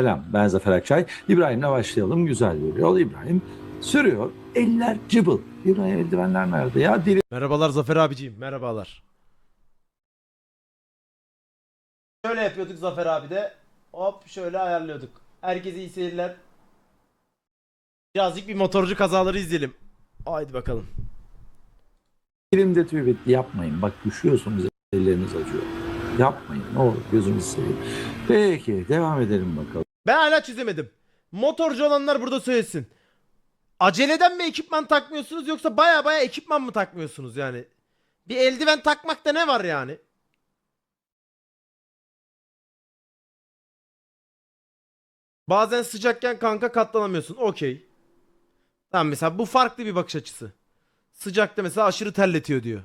Selam ben Zafer Akçay. İbrahim'le başlayalım. Güzel bir yol. İbrahim sürüyor. Eller cıbıl. İbrahim eldivenler nerede ya? Dili Merhabalar Zafer abiciğim. Merhabalar. Şöyle yapıyorduk Zafer abi de. Hop şöyle ayarlıyorduk. Herkese iyi seyirler. Birazcık bir motorcu kazaları izleyelim. Haydi bakalım. dilimde tüy bitti. Yapmayın. Bak düşüyorsunuz. Elleriniz acıyor. Yapmayın. Ne olur gözünüzü seveyim. Peki devam edelim bakalım. Ben hala çözemedim. Motorcu olanlar burada söylesin. Aceleden mi ekipman takmıyorsunuz yoksa baya baya ekipman mı takmıyorsunuz yani? Bir eldiven takmakta ne var yani? Bazen sıcakken kanka katlanamıyorsun. Okey. Tamam mesela bu farklı bir bakış açısı. Sıcakta mesela aşırı terletiyor diyor.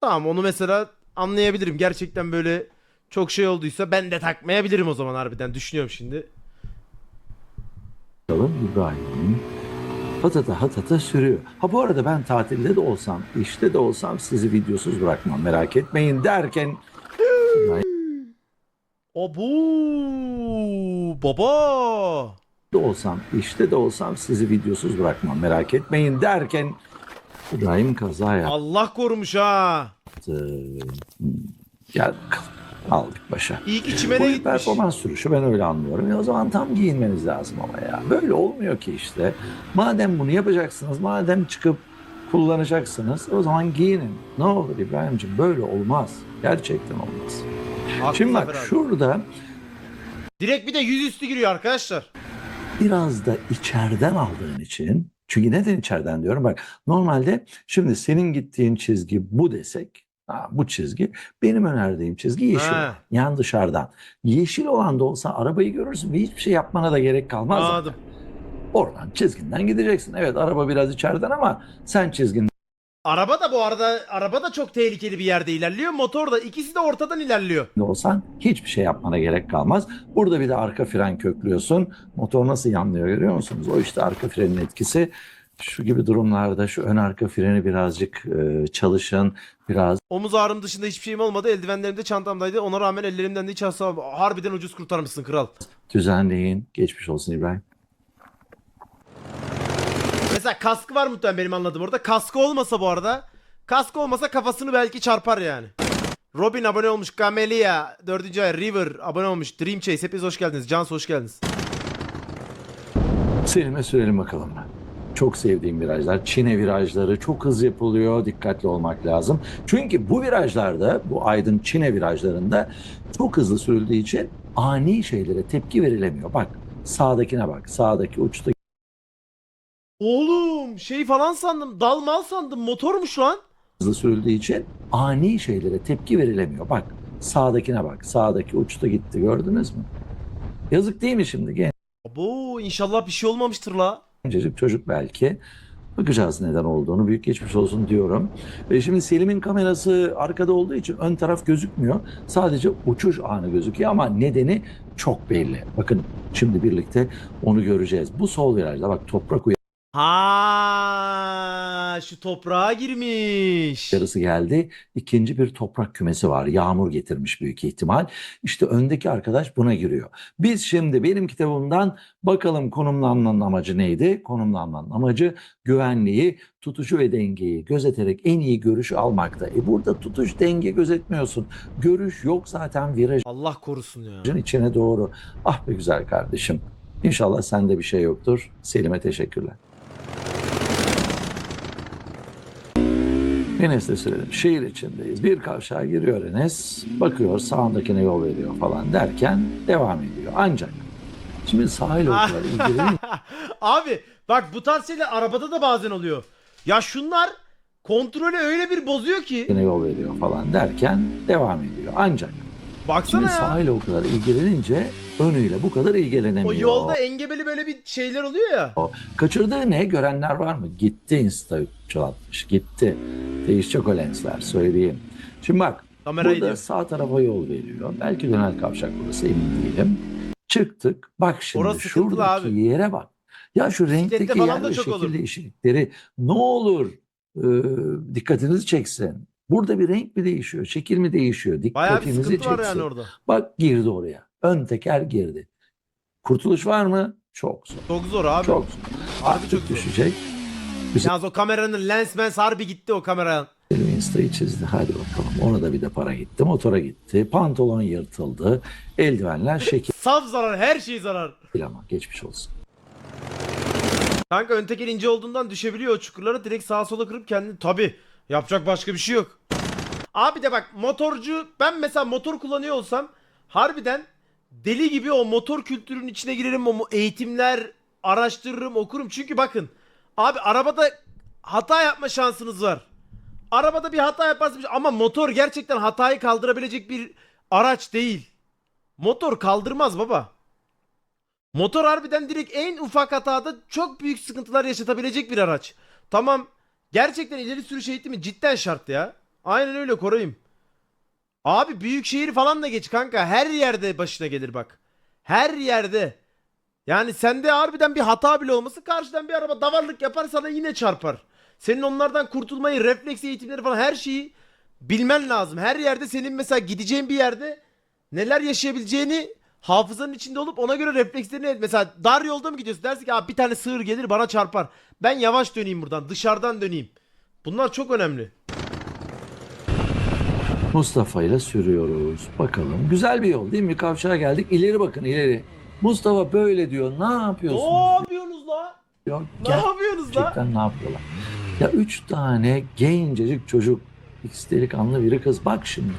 Tamam onu mesela anlayabilirim. Gerçekten böyle çok şey olduysa ben de takmayabilirim o zaman harbiden. Düşünüyorum şimdi. bakalım İbrahim hatata hatata sürüyor. Ha bu arada ben tatilde de olsam, işte de olsam sizi videosuz bırakmam merak etmeyin derken Abu baba. de olsam, işte de olsam sizi videosuz bırakmam merak etmeyin derken İbrahim kaza yaptı. Allah korumuş ha. Gel bakalım. Aldık başa. Bu çimene bir gitmiş. performans sürüşü ben öyle anlıyorum. E o zaman tam giyinmeniz lazım ama ya. Böyle olmuyor ki işte. Madem bunu yapacaksınız, madem çıkıp kullanacaksınız o zaman giyinin. Ne olur İbrahimciğim böyle olmaz. Gerçekten olmaz. Haklı Şimdi Zafer bak abi. şurada Direkt bir de yüzüstü giriyor arkadaşlar. biraz da içeriden aldığın için çünkü neden içeriden diyorum bak normalde şimdi senin gittiğin çizgi bu desek ha, bu çizgi benim önerdiğim çizgi yeşil Ha. yan dışarıdan yeşil olan da olsa arabayı görürsün ve hiçbir şey yapmana da gerek kalmaz. Anladım. oradan çizginden gideceksin evet araba biraz içeriden ama sen çizginden Araba da bu arada araba da çok tehlikeli bir yerde ilerliyor. Motor da ikisi de ortadan ilerliyor. olsan hiçbir şey yapmana gerek kalmaz burada bir de arka fren köklüyorsun motor nasıl yanlıyor görüyor musunuz o işte arka frenin etkisi şu gibi durumlarda şu ön arka freni birazcık e, çalışın biraz Omuz ağrım dışında hiçbir şeyim olmadı. Eldivenlerim de çantamdaydı. Ona rağmen ellerimden de hiç hasar Harbiden ucuz kurtarmışsın kral. düzenleyin. Geçmiş olsun İbrahim. Mesela kaskı var muhtemelen benim anladığım orada. Kaskı olmasa bu arada. Kaskı olmasa kafasını belki çarpar yani. Robin abone olmuş. Camelia 4. ay. River abone olmuş. Dream Chase hepiniz hoş geldiniz. Cansu hoş geldiniz. Selim'e sürelim bakalım. Çok sevdiğim virajlar. Çin'e virajları çok hız yapılıyor. Dikkatli olmak lazım. Çünkü bu virajlarda, bu Aydın Çin'e virajlarında çok hızlı sürüldüğü için ani şeylere tepki verilemiyor. Bak sağdakine bak. Sağdaki uçta Oğlum şey falan sandım. Dalmal sandım. Motormuş lan. hızlı sürüldüğü için ani şeylere tepki verilemiyor. Bak sağdakine bak. Sağdaki uçta gitti. Gördünüz mü? Yazık değil mi şimdi? Abo inşallah bir şey olmamıştır la. Gencecik çocuk belki. Bakacağız neden olduğunu. Büyük geçmiş olsun diyorum. Ve şimdi Selim'in kamerası arkada olduğu için ön taraf gözükmüyor. Sadece uçuş anı gözüküyor ama nedeni çok belli. Bakın şimdi birlikte onu göreceğiz. Bu sol virajda bak toprak Ha şu toprağa girmiş. uyarısı geldi. İkinci bir toprak kümesi var. Yağmur getirmiş büyük ihtimal. İşte öndeki arkadaş buna giriyor. Biz şimdi benim kitabımdan bakalım konumlanmanın amacı neydi? Konumlanmanın amacı güvenliği, tutuşu ve dengeyi gözeterek en iyi görüşü almakta. E burada tutuş, denge gözetmiyorsun. Görüş yok zaten virajın Allah korusun ya. içine doğru. Ah be güzel kardeşim. İnşallah sende bir şey yoktur. Selim'e teşekkürler. Enes'le sürelim. Şehir içindeyiz. Bir kavşağa giriyor Enes. Bakıyor sağındakine yol veriyor falan derken devam ediyor. Ancak şimdi sahil o kadar ilgilenince Abi bak bu tarz şeyler arabada da bazen oluyor. Ya şunlar kontrolü öyle bir bozuyor ki. yol veriyor falan derken devam ediyor. Ancak Baksana şimdi ya. sahil o kadar ilgilenince önüyle bu kadar O ilgilenemiyor. yolda engebeli böyle bir şeyler oluyor ya. Kaçırdığı ne? Görenler var mı? Gitti Insta 360. Gitti. Değişecek o lensler söyleyeyim. Şimdi bak Kamerayı burada diyor. sağ tarafa yol veriyor. Belki dönel kavşak burası emin değilim. Çıktık. Bak şimdi Orası şuradaki abi. yere bak. Ya şu renkteki yer ve şekil olur. değişiklikleri ne olur e, dikkatinizi çeksin. Burada bir renk mi değişiyor? Şekil mi değişiyor? Bayağı bir Dikkatinizi sıkıntı var çeksin. yani orada. Bak girdi oraya. Ön teker girdi. Kurtuluş var mı? Çok zor. Çok zor abi. Çok zor. Harbi çok Artık zor. düşecek. Yalnız o kameranın lens mens harbi gitti o kamera. Benim Insta'yı çizdi. Hadi bakalım. Ona da bir de para gitti. Motora gitti. Pantolon yırtıldı. Eldivenler şekil Saf zarar her şey zarar. ama geçmiş olsun. Kanka ön teker ince olduğundan düşebiliyor o çukurlara direkt sağa sola kırıp kendini tabi yapacak başka bir şey yok. Abi de bak motorcu ben mesela motor kullanıyor olsam harbiden deli gibi o motor kültürünün içine girerim o eğitimler araştırırım okurum çünkü bakın abi arabada hata yapma şansınız var. Arabada bir hata yaparsınız ama motor gerçekten hatayı kaldırabilecek bir araç değil. Motor kaldırmaz baba. Motor harbiden direkt en ufak hatada çok büyük sıkıntılar yaşatabilecek bir araç. Tamam gerçekten ileri sürüş eğitimi cidden şart ya. Aynen öyle koruyayım. Abi büyük şehir falan da geç kanka. Her yerde başına gelir bak. Her yerde. Yani sende harbiden bir hata bile olması karşıdan bir araba davarlık yapar sana yine çarpar. Senin onlardan kurtulmayı, refleks eğitimleri falan her şeyi bilmen lazım. Her yerde senin mesela gideceğin bir yerde neler yaşayabileceğini hafızanın içinde olup ona göre reflekslerini mesela dar yolda mı gidiyorsun dersin ki bir tane sığır gelir bana çarpar. Ben yavaş döneyim buradan dışarıdan döneyim. Bunlar çok önemli. Mustafa ile sürüyoruz. Bakalım. Güzel bir yol değil mi? Kavşağa geldik. İleri bakın ileri. Mustafa böyle diyor. Ne yapıyorsun? Ne yapıyorsunuz la? Diyor. Ne yapıyorsunuz la? Gerçekten ne yapıyorlar? Ya üç tane gencecik çocuk. İkisi delikanlı biri kız. Bak şimdi.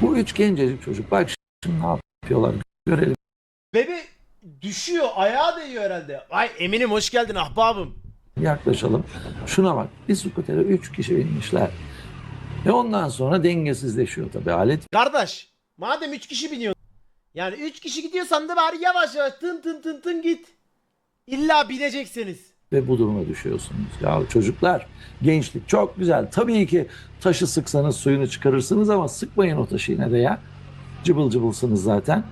Bu üç gencecik çocuk. Bak şimdi ne yapıyorlar. Görelim. Bebe düşüyor ayağa değiyor herhalde. Ay eminim hoş geldin ahbabım. Yaklaşalım. Şuna bak. Bir skutere üç kişi binmişler. Ve ondan sonra dengesizleşiyor tabii alet. Kardeş madem 3 kişi biniyor. Yani 3 kişi gidiyorsan da bari yavaş yavaş tın tın tın tın git. İlla bineceksiniz. ve bu duruma düşüyorsunuz. Ya çocuklar, gençlik çok güzel. Tabii ki taşı sıksanız suyunu çıkarırsınız ama sıkmayın o taşı yine de ya. Cıbıl cıbılsınız zaten.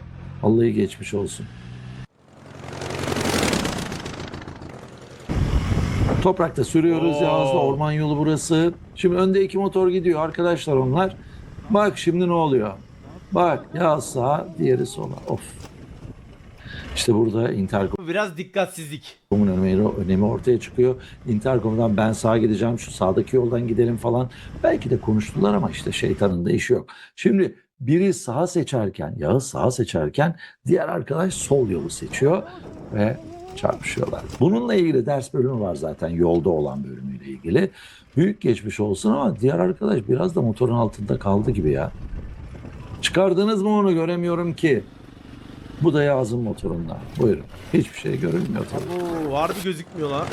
Vallahi geçmiş olsun. Toprakta sürüyoruz Oo. Yağız'da orman yolu burası. Şimdi önde iki motor gidiyor arkadaşlar onlar. Bak şimdi ne oluyor? Bak Yağız sağa, diğeri sola. Of. İşte burada interkom Bu biraz dikkatsizlik. Intercom'un önemi, önemi ortaya çıkıyor. Intercom'dan ben sağa gideceğim, şu sağdaki yoldan gidelim falan. Belki de konuştular ama işte şeytanın da işi yok. Şimdi biri sağa seçerken, Yağız sağa seçerken diğer arkadaş sol yolu seçiyor ve çarpışıyorlar. Bununla ilgili ders bölümü var zaten yolda olan bölümüyle ilgili. Büyük geçmiş olsun ama diğer arkadaş biraz da motorun altında kaldı gibi ya. Çıkardınız mı onu göremiyorum ki. Bu da Yağız'ın motorundan. Buyurun. Hiçbir şey görünmüyor tabii. Oo, harbi gözükmüyor lan.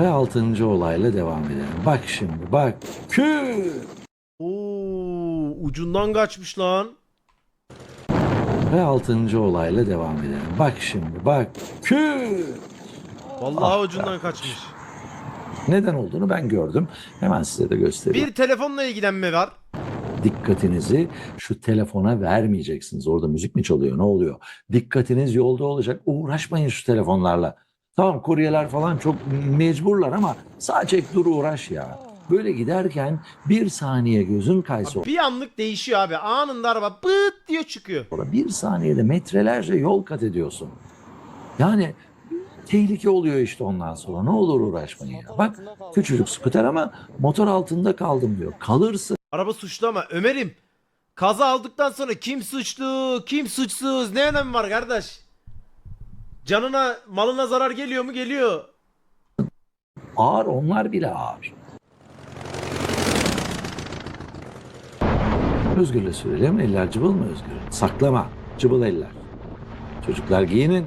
Ve altıncı olayla devam edelim. Bak şimdi bak. Kü! Oo, ucundan kaçmış lan. Ve altıncı olayla devam edelim. Bak şimdi bak. Kü! Vallahi Ah, ucundan kaçmış. Neden olduğunu ben gördüm. Hemen size de göstereyim. Bir telefonla ilgilenme var. Dikkatinizi şu telefona vermeyeceksiniz. Orada müzik mi çalıyor? Ne oluyor? Dikkatiniz yolda olacak. Uğraşmayın şu telefonlarla. Tamam kuryeler falan çok mecburlar ama çek dur uğraş ya. Böyle giderken bir saniye gözün kaysa Bir anlık değişiyor abi. Anında araba bıt diyor çıkıyor. sonra bir saniyede metrelerce yol kat ediyorsun. Yani tehlike oluyor işte ondan sonra. Ne olur uğraşmayın ya. Bak küçücük skuter ama motor altında kaldım diyor. Kalırsın. Araba suçlu ama Ömer'im kaza aldıktan sonra kim suçlu kim suçsuz ne önemi var kardeş? Canına malına zarar geliyor mu geliyor. Ağır onlar bile ağır. Özgürle sürelim. Eller cıbıl mı Özgür? Saklama. Cıbıl eller. Çocuklar giyinin.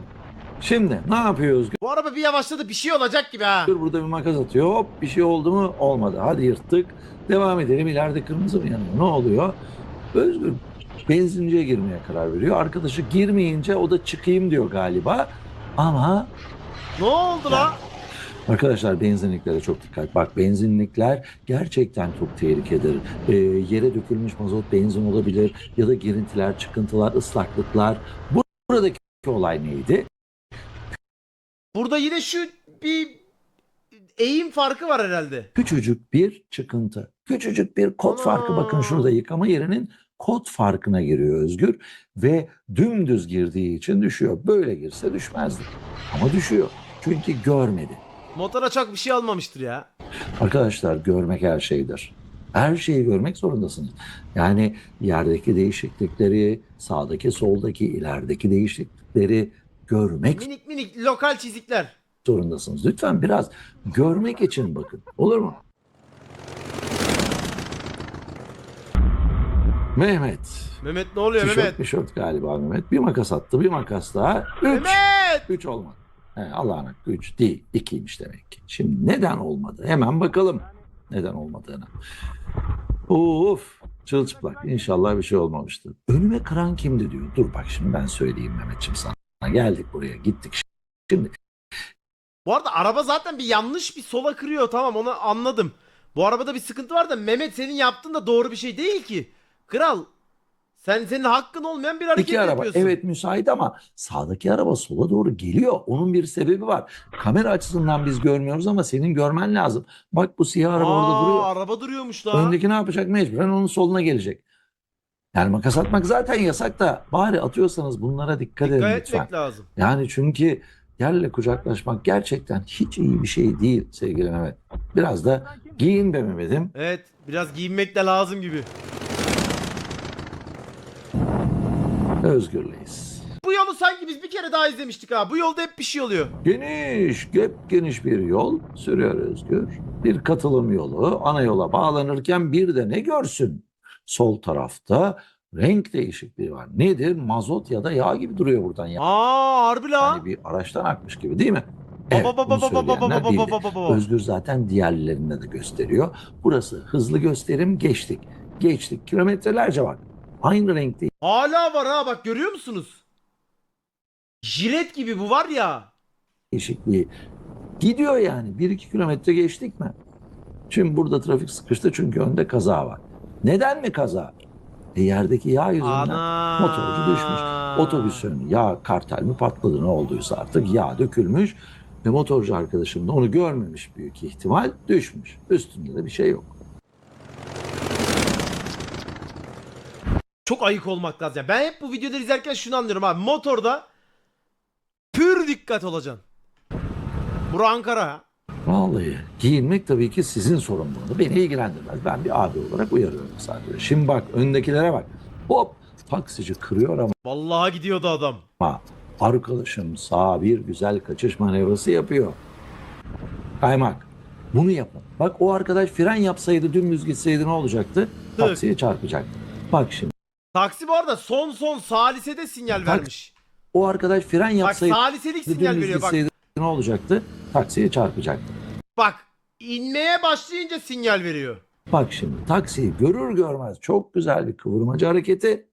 Şimdi ne yapıyor Özgür? Bu araba bir yavaşladı bir şey olacak gibi ha. Burada bir makas atıyor. Hop bir şey oldu mu? Olmadı. Hadi yırttık. Devam edelim. İleride kırmızı mı yanıyor? Ne oluyor? Özgür benzinciye girmeye karar veriyor. Arkadaşı girmeyince o da çıkayım diyor galiba. Ama Ne oldu la? Arkadaşlar benzinliklere çok dikkat. Bak benzinlikler gerçekten çok tehlikedir. Ee, yere dökülmüş mazot benzin olabilir ya da girintiler, çıkıntılar, ıslaklıklar. Bu- Buradaki olay neydi? Burada yine şu bir eğim farkı var herhalde. Küçücük bir çıkıntı. Küçücük bir kod Ana! farkı. Bakın şurada yıkama yerinin kod farkına giriyor Özgür ve dümdüz girdiği için düşüyor. Böyle girse düşmezdi. Ama düşüyor. Çünkü görmedi. Motora çok bir şey almamıştır ya. Arkadaşlar görmek her şeydir. Her şeyi görmek zorundasınız. Yani yerdeki değişiklikleri, sağdaki, soldaki, ilerideki değişiklikleri görmek Minik minik lokal çizikler. zorundasınız. Lütfen biraz görmek için bakın. Olur mu? Mehmet. Mehmet ne oluyor Tişört, Mehmet? tişört galiba Mehmet. Bir makas attı, bir makas daha. Üç. Mehmet! Üç olmadı. Allah'ın hakkı üç değil. ikiymiş demek ki. Şimdi neden olmadı? Hemen bakalım neden olmadığını. Of çılçıplak. İnşallah bir şey olmamıştır. Önüme kıran kimdi diyor. Dur bak şimdi ben söyleyeyim Mehmetçim sana. Geldik buraya gittik. Şimdi Bu arada araba zaten bir yanlış bir sola kırıyor tamam onu anladım. Bu arabada bir sıkıntı var da Mehmet senin yaptığın da doğru bir şey değil ki. Kral sen senin hakkın olmayan bir hareket iki araba yapıyorsun. evet müsait ama sağdaki araba sola doğru geliyor. Onun bir sebebi var. Kamera açısından biz görmüyoruz ama senin görmen lazım. Bak bu siyah araba Aa, orada duruyor. araba duruyormuş daha. Öndeki ne yapacak? Mecburen onun soluna gelecek. Yani makas atmak zaten yasak da bari atıyorsanız bunlara dikkat, Dikkat edin etmek lütfen. lazım. Yani çünkü yerle kucaklaşmak gerçekten hiç iyi bir şey değil sevgili Mehmet. Biraz da giyin be Mehmet'im. Evet biraz giyinmek de lazım gibi. Özgürleyiz. Bu yolu sanki biz bir kere daha izlemiştik ha. Bu yolda hep bir şey oluyor. Geniş, gep geniş bir yol sürüyor Özgür. Bir katılım yolu ana yola bağlanırken bir de ne görsün? Sol tarafta renk değişikliği var. Nedir? Mazot ya da yağ gibi duruyor buradan. ya. Aa harbi lan. Yani bir araçtan akmış gibi değil mi? Evet, bunu söyleyenler baba. Özgür zaten diğerlerinde de gösteriyor. Burası hızlı gösterim geçtik. Geçtik. Kilometrelerce bak. Aynı renkte Hala var ha bak görüyor musunuz? Jilet gibi bu var ya. değişikliği. Gidiyor yani. 1-2 kilometre geçtik mi? Şimdi burada trafik sıkıştı çünkü önde kaza var. Neden mi kaza? E yerdeki yağ yüzünden Ana. motorcu düşmüş. Otobüsün yağ kartel mi patladı ne olduysa artık yağ dökülmüş. Ve motorcu arkadaşım da onu görmemiş büyük ihtimal düşmüş. Üstünde de bir şey yok. Çok ayık olmak lazım. Yani ben hep bu videoları izlerken şunu anlıyorum abi. Motorda pür dikkat olacaksın. Bura Ankara ha. Vallahi giyinmek tabii ki sizin sorumluluğunuz. Beni ilgilendirmez. Ben bir abi olarak uyarıyorum sadece. Şimdi bak öndekilere bak. Hop taksici kırıyor Vallahi gidiyordu adam. ama arkadaşım sağa bir güzel kaçış manevrası yapıyor. Kaymak. Bunu yapın. Bak o arkadaş fren yapsaydı dümdüz gitseydi ne olacaktı? Taksiye çarpacaktı. Bak şimdi Taksi bu arada son son salisede sinyal vermiş. o arkadaş fren Bak yapsaydı saliselik sinyal dümdüz veriyor bak. gitseydi ne olacaktı? Taksiye çarpacaktı. Bak inmeye başlayınca sinyal veriyor. Bak şimdi taksiyi görür görmez çok güzel bir kıvırmacı hareketi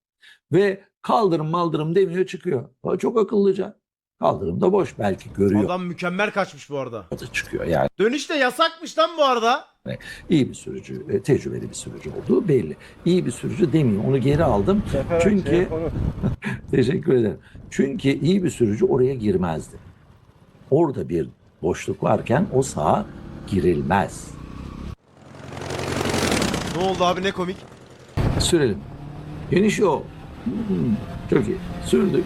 ve kaldırım maldırım demiyor çıkıyor. O çok akıllıca. Kaldırım da boş belki görüyor Adam mükemmel kaçmış bu arada. da çıkıyor. Yani Dönüş de yasakmış lan bu arada. iyi bir sürücü, e, tecrübeli bir sürücü olduğu belli. İyi bir sürücü demeyeyim onu geri aldım. Çünkü teşekkür ederim. Çünkü iyi bir sürücü oraya girmezdi. Orada bir boşluk varken o sağa girilmez. Ne oldu abi ne komik. Sürelim. Geniş yol. Hmm, çok iyi. Sürdük.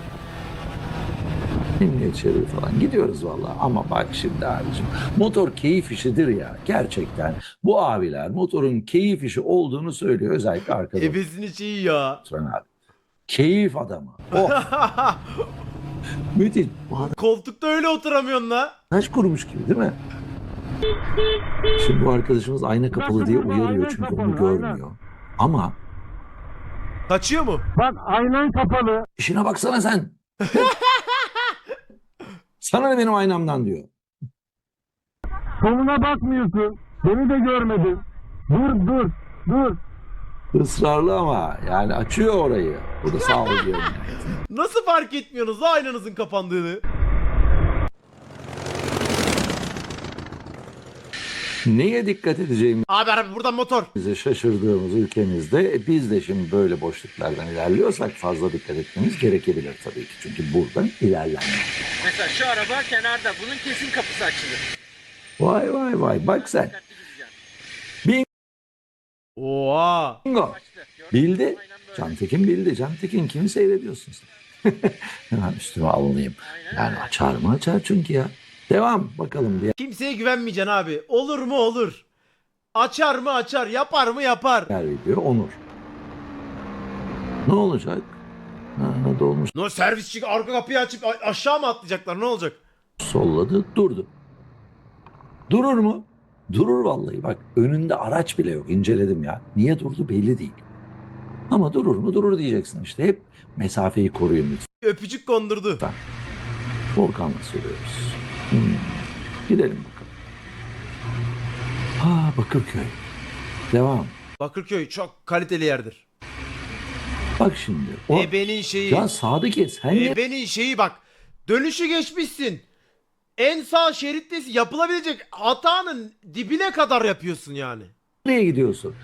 Emniyet şeridi falan. Gidiyoruz vallahi. Ama bak şimdi abicim. Motor keyif işidir ya. Gerçekten. Bu abiler motorun keyif işi olduğunu söylüyor. Özellikle arkada Ebesin içi iyi ya. abi. Keyif adamı. Oh müthiş. Bu adam Koltukta öyle oturamıyorsun la. taş kurmuş gibi değil mi? Şimdi bu arkadaşımız ayna kapalı diye uyarıyor çünkü onu görmüyor. Ama Kaçıyor mu? Bak aynan kapalı. İşine baksana sen. Sana ne benim aynamdan diyor. Soluna bakmıyorsun. Beni de görmedin. Dur dur dur. Israrlı ama yani açıyor orayı. Bu da sağ ol diyorum. Nasıl fark etmiyorsunuz la aynanızın kapandığını? Neye dikkat edeceğimizi Abi abi buradan motor. şaşırdığımız ülkemizde e, biz de şimdi böyle boşluklardan ilerliyorsak fazla dikkat etmemiz gerekebilir tabii ki. Çünkü buradan ilerlenmiyor. Mesela şu araba kenarda. Bunun kesin kapısı açılır. Vay vay vay bak sen. Dikkatli gideceğim. Oha. Bingo. Açtı. Gördün mü? Bildi. Aynen Can Tekin bildi. Can Tekin kimi seyrediyorsun sen? Hemen üstüme alınayım. Yani açar mı açar çünkü ya. Devam bakalım diye. Kimseye güvenmeyeceksin abi. Olur mu olur. Açar mı açar. Yapar mı yapar. Diğer video Onur. Ne olacak? Ha, dolmuş No servisçi arka kapıyı açıp a- aşağı mı atlayacaklar ne olacak? solladı durdu. Durur mu? Durur vallahi. Bak önünde araç bile yok. İnceledim ya. Niye durdu belli değil. Ama durur mu? Durur diyeceksin işte. Hep mesafeyi koruyun lütfen. Öpücük kondurdu. Volkan'la söylüyoruz. Hmm. Gidelim bakalım. Ha Bakırköy. Devam. Bakırköy çok kaliteli yerdir. Bak şimdi. O, Ebenin şeyi. ya Sadık sen niye Ebenin şeyi bak. Dönüşü geçmişsin. En sağ şerittesin. Yapılabilecek hatanın dibine kadar yapıyorsun yani. nereye gidiyorsun?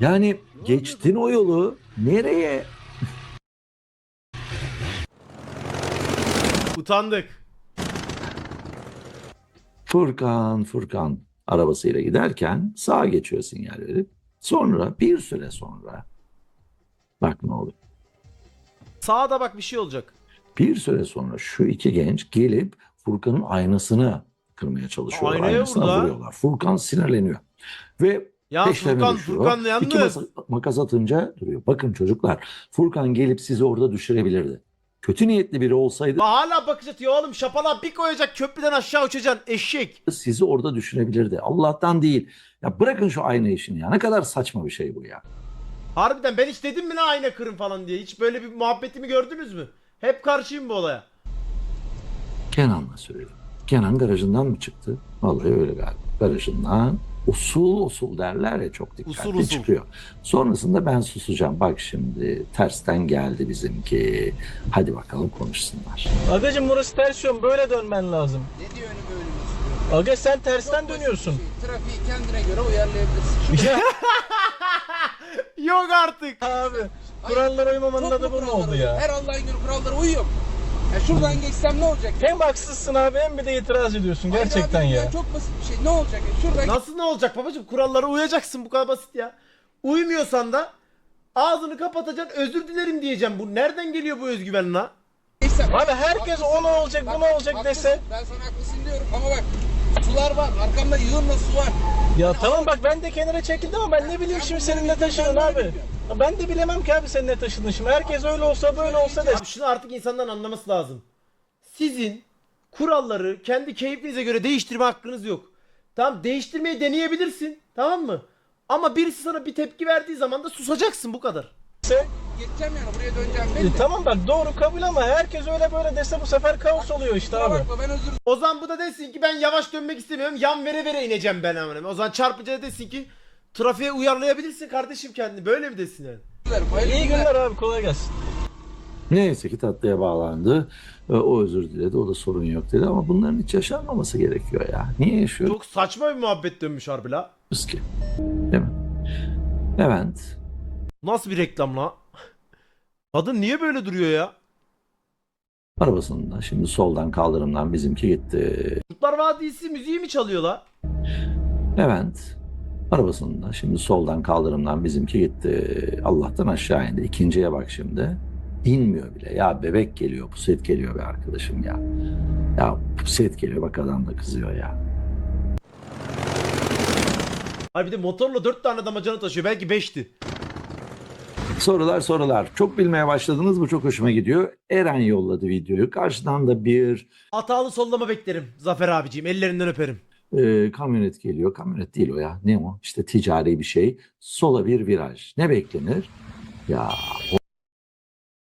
Yani geçtin o yolu. Nereye? Utandık. Furkan, Furkan arabasıyla giderken sağa geçiyor sinyal verip sonra bir süre sonra bak ne oluyor. Sağda bak bir şey olacak. Bir süre sonra şu iki genç gelip Furkan'ın aynasını kırmaya çalışıyorlar. Aynaya Aynasına ha. vuruyorlar. Furkan sinirleniyor. Ve Ya peşlerine Furkan, düşüyor. Furkan İki yalnız. masa- makas atınca duruyor. Bakın çocuklar Furkan gelip sizi orada düşürebilirdi. Kötü niyetli biri olsaydı hala bakış atıyor oğlum. Şapala bir koyacak köprüden aşağı uçacaksın. Eşek. sizi orada düşünebilirdi. Allah'tan değil. Ya bırakın şu ayna işini ya. Ne kadar saçma bir şey bu ya. Harbiden ben hiç dedim mi ne ayna kırın falan diye. Hiç böyle bir muhabbetimi gördünüz mü? Hep karşıyım bu olaya. Kenan'la söyledim. Kenan garajından mı çıktı? Vallahi öyle galiba. Garajından usul usul derler ya çok dikkatli Usul usul. çıkıyor. Sonrasında ben susacağım. Bak şimdi tersten geldi bizimki. Hadi bakalım konuşsunlar. Agacım burası ters yön böyle dönmen lazım. Ne diyor önü böyle istiyor? Aga sen tersten dönüyorsun. Trafiği kendine göre uyarlayabilirsin. Ya Yok artık. abi kurallara uymamanın adı bu mu oldu ya? Her Allah'ın günü kurallara uyuyorum. Ya şuradan geçsem ne olacak? Hem haksızsın abi hem bir de itiraz ediyorsun gerçekten Hayır abi, ya. Çok basit bir şey. Ne olacak? ya? Şuradan Nasıl ne olacak babacım? Kurallara uyacaksın bu kadar basit ya. Uymuyorsan da ağzını kapatacaksın özür dilerim diyeceğim. Bu nereden geliyor bu özgüven la? geçsem. Abi herkes o ne olacak bu ne olacak haklısın. dese. Ben sana haklısın diyorum ama bak sular var. Arkamda yığınla su var. Ya tamam bak ben de kenara çekildim ama ben ne bileyim şimdi senin ne taşıdın abi. Ya Ben de bilemem ki abi senin ne taşıdın şimdi. Herkes öyle olsa böyle olsa de. Abi şunu artık insanların anlaması lazım. Sizin kuralları kendi keyfinize göre değiştirme hakkınız yok. Tamam değiştirmeyi deneyebilirsin. Tamam mı? Ama birisi sana bir tepki verdiği zaman da susacaksın bu kadar. Geçeceğim yani buraya döneceğim E, belli. tamam bak doğru kabul ama herkes öyle böyle dese bu sefer kaos oluyor işte abi. bakma ben özür O zaman bu da desin ki ben yavaş dönmek istemiyorum. Yan vere vere ineceğim ben hemen. O zaman çarpıcı da desin ki trafiğe uyarlayabilirsin kardeşim kendini. Böyle mi desin yani? dilerim. Hayırlı İyi günler abi kolay gelsin. Neyse ki tatlıya bağlandı. Ee, O özür diledi. O da sorun yok dedi. Ama bunların hiç yaşanmaması gerekiyor ya. Niye yaşıyoruz Çok saçma bir muhabbet dönmüş harbi la. ki? Değil mi? Levent Nasıl bir reklam la? Kadın niye böyle duruyor ya? arabasında şimdi soldan kaldırımdan bizimki gitti. Kurtlar Vadisi müziği mi çalıyor la? Levent arabasında şimdi soldan kaldırımdan bizimki gitti. Allah'tan aşağı indi. İkinciye bak şimdi. İnmiyor bile. Ya bebek geliyor, puset geliyor be arkadaşım ya. Ya puset geliyor bak adam da kızıyor ya. Ay bir de motorla 4 tane damacana taşıyor. Belki 5'ti. Sorular sorular. Çok bilmeye başladınız. Bu çok hoşuma gidiyor. Eren yolladı videoyu. Karşıdan da bir Hatalı sollama beklerim. Zafer abiciğim ellerinden öperim. e, kamyonet geliyor. Kamyonet değil o ya. Ne o? İşte ticari bir şey. Sola bir viraj. Ne beklenir? Ya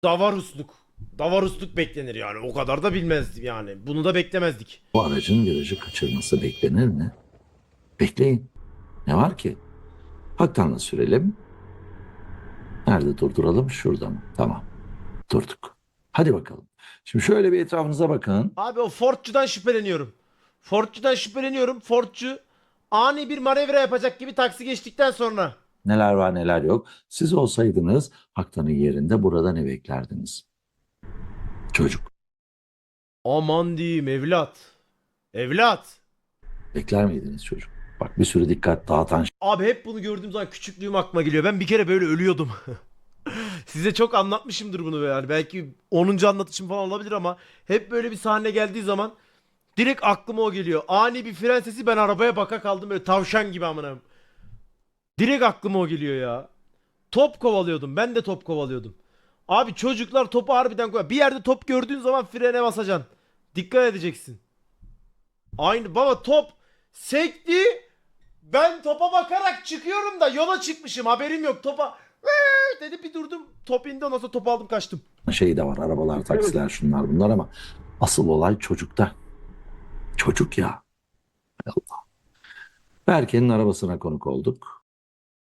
Davarusluk. Davarusluk beklenir yani. O kadar da bilmezdim yani. Bunu da beklemezdik. bu aracın virajı kaçırması beklenir mi? Bekleyin. Ne var ki? Haktanla sürelim. Nerede durduralım? Şurada mı? Tamam. Durduk. Hadi bakalım. Şimdi şöyle bir etrafınıza bakın. Abi o Ford'cudan şüpheleniyorum. Ford'cudan şüpheleniyorum. Ford'cu ani bir manevra yapacak gibi taksi geçtikten sonra. Neler var neler yok. Siz olsaydınız Haktan'ın yerinde burada ne beklerdiniz? Çocuk. Aman diyeyim evlat. Evlat. Bekler miydiniz çocuk? Bak bir sürü dikkat dağıtan Abi hep bunu gördüğüm zaman küçüklüğüm aklıma geliyor. Ben bir kere böyle ölüyordum. Size çok anlatmışımdır bunu yani. Belki 10. anlatışım falan olabilir ama hep böyle bir sahne geldiği zaman direkt aklıma o geliyor. Ani bir fren sesi ben arabaya baka kaldım böyle tavşan gibi amına. Direkt aklıma o geliyor ya. Top kovalıyordum. Ben de top kovalıyordum. Abi çocuklar topu harbiden koyar. Bir yerde top gördüğün zaman frene basacaksın. Dikkat edeceksin. Aynı baba top sekti. Ben topa bakarak çıkıyorum da yola çıkmışım. Haberim yok. Topa dedi bir durdum. Top indi ondan sonra topu aldım kaçtım. şey de var arabalar taksiler şunlar bunlar ama asıl olay çocukta. Çocuk ya. Hay Allah. Berke'nin arabasına konuk olduk.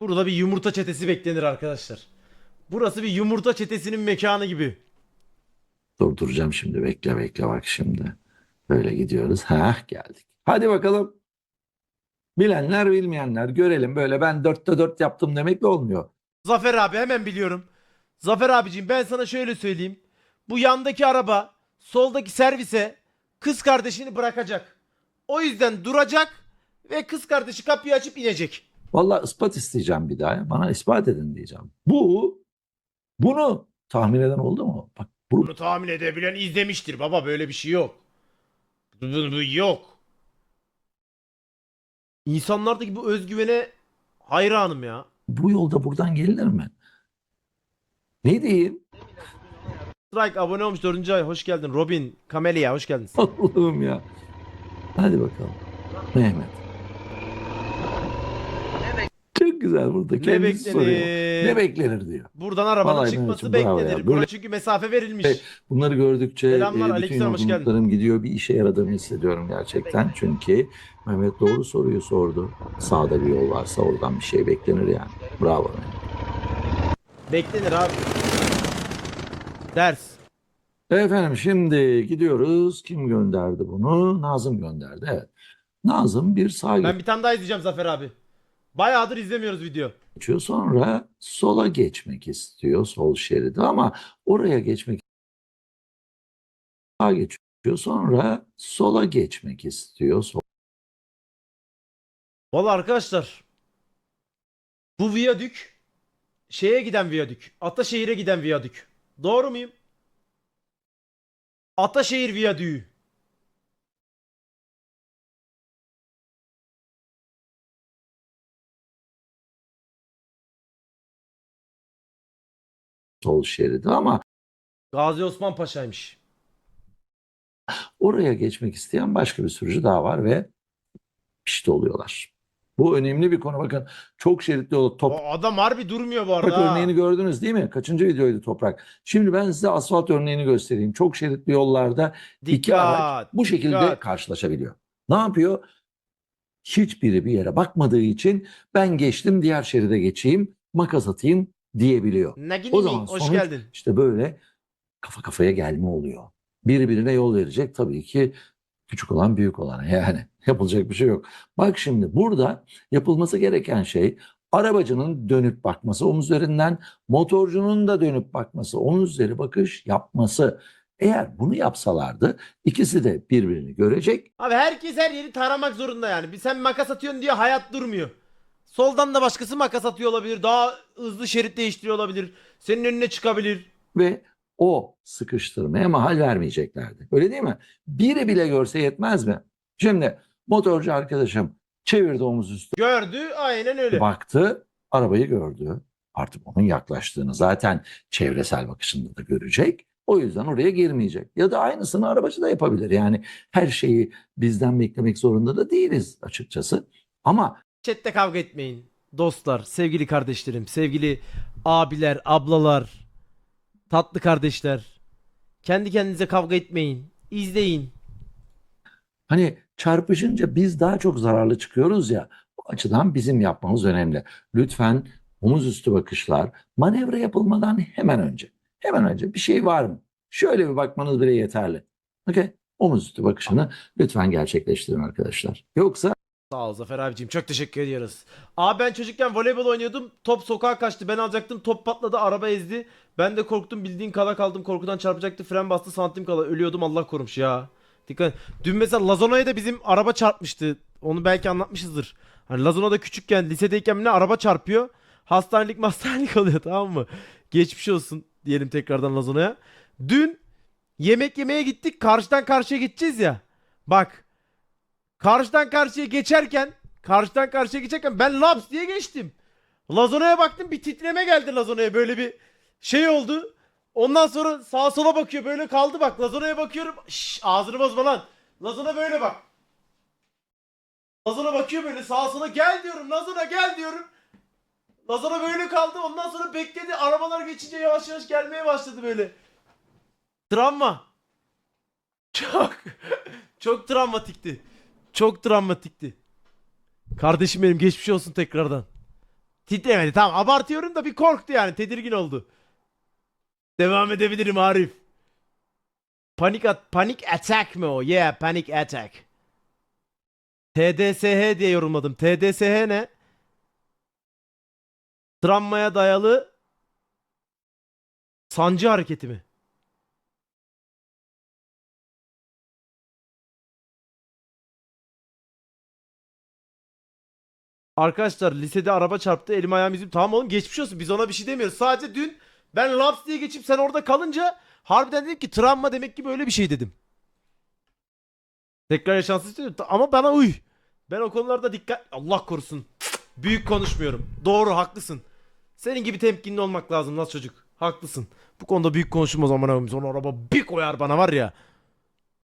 Burada bir yumurta çetesi beklenir arkadaşlar. Burası bir yumurta çetesinin mekanı gibi. Durduracağım şimdi bekle bekle bak şimdi. Böyle gidiyoruz. Heh geldik. Hadi bakalım. Bilenler bilmeyenler görelim böyle ben dörtte dört yaptım demekle olmuyor. Zafer abi hemen biliyorum. Zafer abicim ben sana şöyle söyleyeyim. Bu yandaki araba soldaki servise kız kardeşini bırakacak. O yüzden duracak ve kız kardeşi kapıyı açıp inecek. Vallahi ispat isteyeceğim bir daha. Bana ispat edin diyeceğim. Bu bunu tahmin eden oldu mu? Bak bu Bunu tahmin edebilen izlemiştir baba böyle bir şey yok. Bu, bu- bu yok. İnsanlardaki bu özgüvene hayranım ya. bu yolda buradan gelinir mi? Ne diyeyim? Strike abone olmuş 4. ay hoş geldin. Robin, Camelia hoş geldiniz. Allah'ım ya. Hadi bakalım. Mehmet. Çok güzel burada. Ne Kendisi soruyor. beklenir? Ne beklenir diyor. Buradan arabanın Vallahi çıkması bravo beklenir. ya. Buna Böyle- çünkü mesafe verilmiş. Evet. Bunları gördükçe Selamlar, e, bütün aleykümselam, hoş geldin. yorgunluklarım gidiyor. Bir işe yaradığını hissediyorum gerçekten. Çünkü Mehmet doğru soruyu sordu. Sağda bir yol varsa oradan bir şey beklenir yani. Bravo. Mehmet. Beklenir abi. Ders. Efendim şimdi gidiyoruz. Kim gönderdi bunu? Nazım gönderdi. Evet. Nazım bir sağ Ben bir tane daha izleyeceğim Zafer abi. Bayağıdır izlemiyoruz video. geçiyor. Sonra sola geçmek istiyor. Sol şeridi ama oraya geçmek sağa geçiyor. Sonra sola geçmek istiyor. Sol Valla arkadaşlar. Bu viyadük şeye giden viyadük. Ataşehir'e giden viyadük. Doğru muyum? Ataşehir viyadüğü. Sol şeridi ama Gazi Osman Paşa'ymış. oraya geçmek isteyen başka bir sürücü daha var ve işte oluyorlar. Bu önemli bir konu. Bakın çok şeritli yolu top O adam harbi durmuyor bu Toprak arada. ha. örneğini gördünüz değil mi? Kaçıncı videoydu Toprak? Şimdi ben size asfalt örneğini göstereyim. Çok şeritli yollarda iki araç Dikkat. bu şekilde dikkat. karşılaşabiliyor. Ne yapıyor? Hiçbiri bir yere bakmadığı için ben geçtim diğer şeride geçeyim, makas atayım diyebiliyor. Nagini O zaman hoş sonuç geldin. işte böyle kafa kafaya gelme oluyor. Birbirine yol verecek tabii ki küçük olan büyük olana yani yapılacak bir şey yok. Bak şimdi burada yapılması gereken şey arabacının dönüp bakması omuz üzerinden, motorcunun da dönüp bakması, omuz üzeri bakış yapması. Eğer bunu yapsalardı ikisi de birbirini görecek. Abi herkes her yeri taramak zorunda yani. Bir Sen makas atıyorsun diye hayat durmuyor. Soldan da başkası makas atıyor olabilir. Daha hızlı şerit değiştiriyor olabilir. Senin önüne çıkabilir. ve o sıkıştırmaya mahal vermeyeceklerdi. Öyle değil mi? Biri bile görse yetmez mi? Şimdi motorcu arkadaşım çevirdi omuz üstü Gördü aynen öyle. baktı arabayı gördü. Artık onun yaklaştığını zaten çevresel bakışında da görecek. O yüzden oraya girmeyecek. Ya da aynısını arabacı da yapabilir. Yani her şeyi bizden beklemek zorunda da değiliz açıkçası. Ama Chat'te kavga etmeyin. Dostlar, sevgili kardeşlerim, sevgili abiler, ablalar, tatlı kardeşler. Kendi kendinize kavga etmeyin. İzleyin. Hani çarpışınca biz daha çok zararlı çıkıyoruz ya. Bu açıdan bizim yapmamız önemli. Lütfen omuz üstü bakışlar manevra yapılmadan hemen önce. Hemen önce bir şey var mı? Şöyle bir bakmanız bile yeterli. Okey? Omuz üstü bakışını lütfen gerçekleştirin arkadaşlar. Yoksa Sağ ol Zafer abicim. Çok teşekkür ediyoruz. Abi ben çocukken voleybol oynuyordum. Top sokağa kaçtı. Ben alacaktım. Top patladı. Araba ezdi. Ben de korktum. Bildiğin kala kaldım. Korkudan çarpacaktı. Fren bastı. Santim kala. Ölüyordum. Allah korumuş ya. Dikkat. Dün mesela Lazona'ya da bizim araba çarpmıştı. Onu belki anlatmışızdır. Hani Lazona'da küçükken lisedeyken ne araba çarpıyor. hastanelik hastanelik oluyor tamam mı? Geçmiş olsun diyelim tekrardan Lazona'ya. Dün yemek yemeye gittik. Karşıdan karşıya gideceğiz ya. Bak. Karşıdan karşıya geçerken karşıdan karşıya geçerken ben laps diye geçtim. Lazona'ya baktım bir titreme geldi Lazona'ya böyle bir şey oldu. Ondan sonra sağa sola bakıyor böyle kaldı bak Lazona'ya bakıyorum. Şşş ağzını bozma lan. Lazona böyle bak. Lazona bakıyor böyle sağa sola gel diyorum Lazona gel diyorum. Lazona böyle kaldı ondan sonra bekledi arabalar geçince yavaş yavaş gelmeye başladı böyle. Travma. Çok çok travmatikti. Çok travmatikti. Kardeşim benim geçmiş olsun tekrardan. Titremedi tamam abartıyorum da bir korktu yani tedirgin oldu. Devam edebilirim Arif. Panik at panik attack mi o? Yeah panic attack. TDSH diye yorumladım. TDSH ne? Travmaya dayalı sancı hareketi mi? Arkadaşlar lisede araba çarptı elim ayağım yüzüm tamam oğlum geçmiş olsun biz ona bir şey demiyoruz. Sadece dün ben laps diye geçip sen orada kalınca harbiden dedim ki travma demek ki böyle bir şey dedim. Tekrar yaşansın istiyorum ama bana uy. Ben o konularda dikkat Allah korusun. Büyük konuşmuyorum. Doğru haklısın. Senin gibi temkinli olmak lazım lan çocuk. Haklısın. Bu konuda büyük konuşulmaz amına koyayım. Sonra araba bir koyar bana var ya.